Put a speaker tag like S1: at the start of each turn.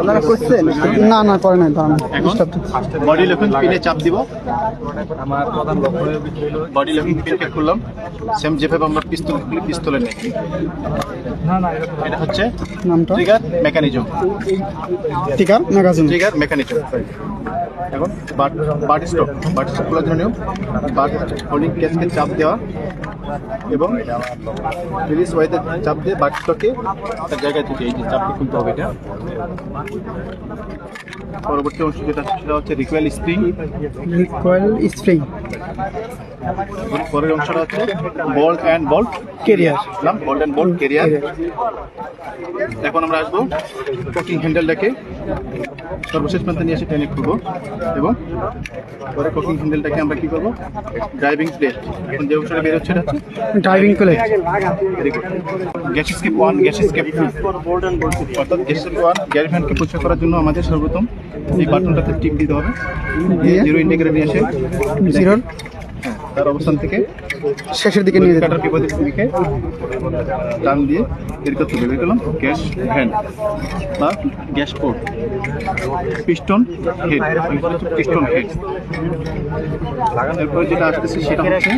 S1: আপনারা করছেন? না না করে নাই দাঁড়ান।
S2: বডি লকিং পিনে চাপ দিব। বডি লকিং পিনকে খুললাম। সেম যেভাবে আমরা পিস্তল খুলি পিস্তলে নেই। এটা হচ্ছে
S1: নামটা?
S2: ট্রিগার মেকানিজম
S1: টিকার ম্যাগাজিন
S2: ট্রিগার মেকানিজম এখন butt butt stop butt stop খোলার জন্য বাট হোল্ডিং কেসকে চাপ দেওয়া এবং রিলিজ ওয়াইতে চাপ দিয়ে বাট স্টকে তার জায়গায় থেকে এই যে চাপটি খুলতে হবে এটা। পরবর্তী অংশ যেটা সেটা হচ্ছে রিকোয়েল স্প্রিং
S1: রিকয়েল স্প্রিং
S2: পরের অংশটা হচ্ছে bolt and bolt
S1: Carrier.
S2: Bolt and bolt carrier এখন আমরা আসব কোকিং হ্যান্ডেলটাকে সর্বশেষ প্রান্তে নিয়ে এসে টেনে খুলবো এবং পরে কোকিং হ্যান্ডেলটাকে আমরা কি করব? ড্রাইভিং প্লেট এখন যে অংশটা বের হচ্ছে এটা হচ্ছে
S1: driving plate
S2: gas escape one gas escape two অর্থাৎ গ্যাস স্কেপ ওয়ান গ্যাস ভ্যানকে পরিষ্কার করার জন্য আমাদের সর্বপ্রথম এই বাটনটাতে টিপ দিতে হবে। জিরো ইন্ডিকেটার নিয়ে এসে
S1: জিরোর
S2: হ্যাঁ, তার অবস্থান থেকে
S1: শেষের দিকে নিয়ে
S2: কাটার বিপরীত দিকে টান দিয়ে বের করতে বের করলাম। গ্যাস ভ্যান বা gas port. Piston head. Piston head. এরপর যেটা আসতেছে সেটা হচ্ছে